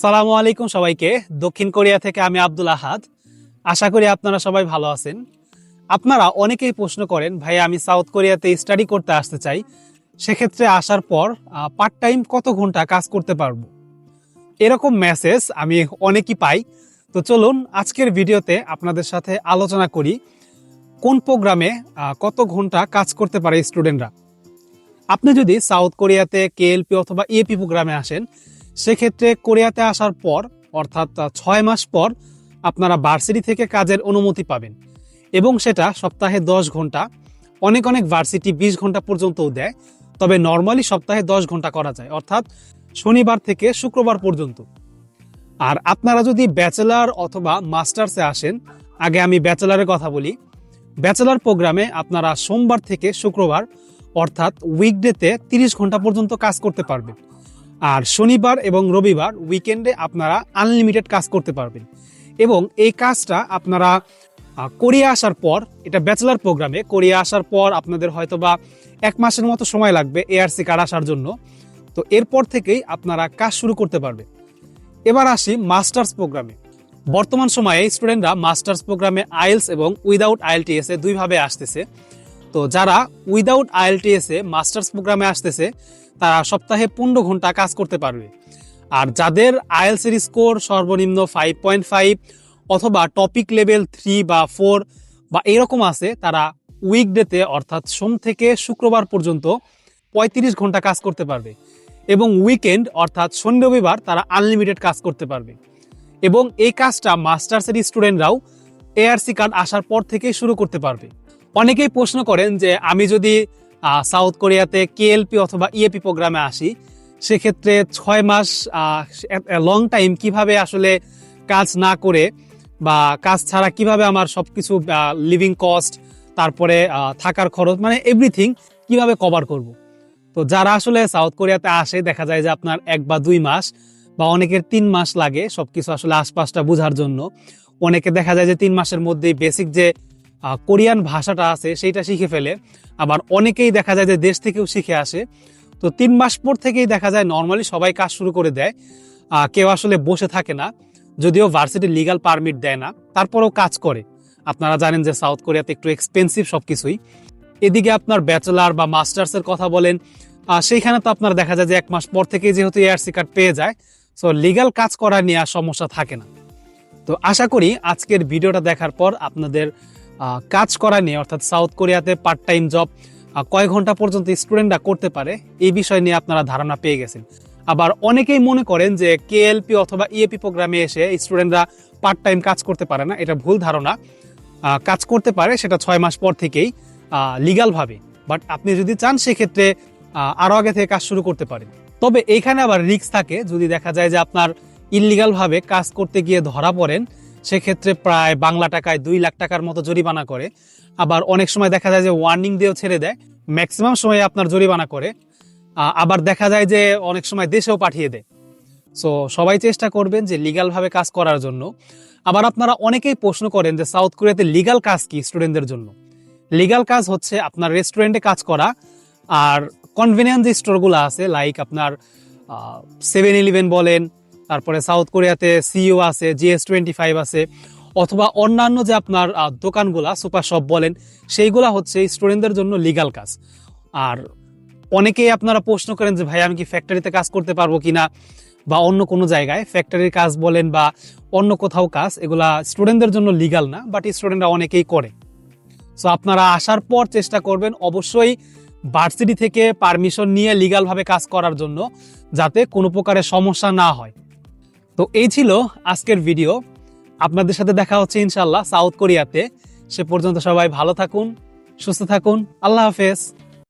সালামু আলাইকুম সবাইকে। দক্ষিণ কোরিয়া থেকে আমি আব্দুল আহাদ। আশা করি আপনারা সবাই ভালো আছেন। আপনারা অনেকেই প্রশ্ন করেন ভাই আমি সাউথ কোরিয়াতে স্টাডি করতে আসতে চাই। সেক্ষেত্রে আসার পর পার্ট টাইম কত ঘণ্টা কাজ করতে পারব? এরকম মেসেজ আমি অনেকই পাই। তো চলুন আজকের ভিডিওতে আপনাদের সাথে আলোচনা করি, কোন প্রোগ্রামে কত ঘণ্টা কাজ করতে পারে স্টুডেন্টরা। আপনি যদি সাউথ কোরিয়াতে কেএলপি অথবা ইএপি প্রোগ্রামে আসেন সেক্ষেত্রে কোরিয়াতে আসার পর, অর্থাৎ ছয় মাস পর আপনারা ভার্সিটি থেকে কাজের অনুমতি পাবেন এবং সেটা সপ্তাহে দশ ঘণ্টা, অনেক অনেক ভার্সিটি বিশ ঘণ্টা পর্যন্তও দেয়। তবে নর্মালি সপ্তাহে দশ ঘণ্টা করা যায়, অর্থাৎ শনিবার থেকে শুক্রবার পর্যন্ত। আর আপনারা যদি ব্যাচেলার অথবা মাস্টার্সে আসেন, আগে আমি ব্যাচেলারের কথা বলি। ব্যাচেলার প্রোগ্রামে আপনারা সোমবার থেকে শুক্রবার, অর্থাৎ উইকডেতে তিরিশ ঘণ্টা পর্যন্ত কাজ করতে পারবেন। আর শনিবার এবং রবিবার উইকেন্ডে আপনারা আনলিমিটেড কাজ করতে পারবেন। এবং এই কাজটা আপনারা কোরিয়া আসার পর, এটা ব্যাচেলার প্রোগ্রামে কোরিয়া আসার পর আপনাদের হয়তো বা এক মাসের মতো সময় লাগবে এআরসি কার্ড আসার জন্য। তো এরপর থেকেই আপনারা কাজ শুরু করতে পারবে এবার আসি মাস্টার্স প্রোগ্রামে বর্তমান সময়ে স্টুডেন্টরা মাস্টার্স প্রোগ্রামে আইএলস এবং উইদাউট আইএলটিএস দুইভাবে আসতেছে। তো যারা উইদাউট আইএলটিএস মাস্টার্স প্রোগ্রামে আসতেছে, তারা সপ্তাহে পনেরো ঘণ্টা কাজ করতে পারবে। আর যাদের আইএলস এর স্কোর সর্বনিম্ন ফাইভ পয়েন্ট ফাইভ অথবা টপিক লেভেল থ্রি বা ফোর বা এরকম আছে, তারা উইকডেতে অর্থাৎ সোম থেকে শুক্রবার পর্যন্ত পঁয়ত্রিশ ঘণ্টা কাজ করতে পারবে এবং উইকেন্ড অর্থাৎ শনি রবিবার তারা আনলিমিটেড কাজ করতে পারবে। এবং এই কাজটা মাস্টার্সের স্টুডেন্টরাও এআরসি কার্ড আসার পর থেকেই শুরু করতে পারবে। অনেকেই প্রশ্ন করেন যে আমি যদি সাউথ কোরিয়াতে কেএলপি অথবা ইএপি প্রোগ্রামে আসি, সেক্ষেত্রে ছয় মাস লং টাইম কীভাবে আসলে কাজ না করে বা কাজ ছাড়া কীভাবে আমার সব কিছু লিভিং কস্ট তারপরে থাকার খরচ মানে এভরিথিং কীভাবে কভার করব? তো যারা আসলে সাউথ কোরিয়াতে আসে, দেখা যায় যে আপনার এক বা দুই মাস বা অনেকের তিন মাস লাগে সব কিছু আসলে আশপাশটা বোঝার জন্য। অনেকে দেখা যায় যে তিন মাসের মধ্যেই বেসিক যে কোরিয়ান ভাষাটা আছে, সেইটা শিখে ফেলে। আবার অনেকেই দেখা যায় যে দেশ থেকেও শিখে আসে। তো তিন মাস পর থেকেই দেখা যায় নর্মালি সবাই কাজ শুরু করে দেয়। কেউ আসলে বসে থাকে না, যদিও ভার্সিটি লিগাল পারমিট দেয় না, তারপরেও কাজ করে। আপনারা জানেন যে সাউথ কোরিয়াতে একটু এক্সপেন্সিভ সব কিছুই এদিকে আপনার ব্যাচেলার বা মাস্টার্সের কথা বলেন সেইখানে তো আপনার দেখা যায় যে এক মাস পর থেকেই যেহেতু এআরসি কার্ড পেয়ে যায় সো লিগাল কাজ করা নিয়ে আর সমস্যা থাকে না। তো আশা করি আজকের ভিডিওটা দেখার পর আপনাদের কাজ করা নিয়ে, অর্থাৎ সাউথ কোরিয়াতে পার্ট টাইম জব কয় ঘণ্টা পর্যন্ত স্টুডেন্টরা করতে পারে, এই বিষয় নিয়ে আপনারা ধারণা পেয়ে গেছেন। আবার অনেকেই মনে করেন যে কেএলপি অথবা ইএপি প্রোগ্রামে এসে স্টুডেন্টরা পার্ট টাইম কাজ করতে পারে না, এটা ভুল ধারণা। কাজ করতে পারে, সেটা ছয় মাস পর থেকেই লিগালভাবে বাট আপনি যদি চান, সেক্ষেত্রে আরও আগে থেকে কাজ শুরু করতে পারেন। তবে এইখানে আবার রিস্ক থাকে, যদি দেখা যায় যে আপনার ইলিগাল ভাবে কাজ করতে গিয়ে ধরা পড়েন সেক্ষেত্রে প্রায় বাংলা টাকায় দুই লাখ টাকার মতো জরিমানা করে। আবার অনেক সময় দেখা যায় যে ওয়ার্নিং দিয়েও ছেড়ে দেয়। ম্যাক্সিমাম সময় আপনার জরিমানা করে। আবার দেখা যায় যে অনেক সময় দেশেও পাঠিয়ে দেয়। সো সবাই চেষ্টা করবেন যে লিগাল ভাবে কাজ করার জন্য। আবার আপনারা অনেকেই প্রশ্ন করেন যে সাউথ কোরিয়াতে লিগাল কাজ কি স্টুডেন্টদের জন্য? লিগাল কাজ হচ্ছে আপনার রেস্টুরেন্টে কাজ করা। আর কনভেনিয়েন্স স্টোরগুলো আছে লাইক আপনার সেভেন ইলেভেন বলেন তারপরে সাউথ কোরিয়াতে সিইও আছে জিএস টোয়েন্টি ফাইভ আছে, অথবা অন্যান্য যে আপনার দোকানগুলা, সুপার শপ বলেন, সেইগুলা হচ্ছে স্টুডেন্টদের জন্য লিগাল কাজ। আর অনেকেই আপনারা প্রশ্ন করেন যে, ভাই, আমি কি ফ্যাক্টরিতে কাজ করতে পারব কিনা? বা অন্য কোনো জায়গায় ফ্যাক্টরির কাজ বলেন বা অন্য কোথাও কাজ, এগুলা স্টুডেন্টদের জন্য লিগাল না বাট স্টুডেন্টরা অনেকেই করে। সো আপনারা আসার পর চেষ্টা করবেন অবশ্যই ভার্সিটি থেকে পারমিশন নিয়ে লিগালভাবে কাজ করার জন্য, যাতে কোনো প্রকারের সমস্যা না হয়। তো এই ছিল আজকের ভিডিও আপনাদের সাথে দেখা হচ্ছে ইনশাল্লাহ সাউথ কোরিয়াতে। সে পর্যন্ত সবাই ভালো থাকুন, সুস্থ থাকুন। আল্লাহ হাফেজ।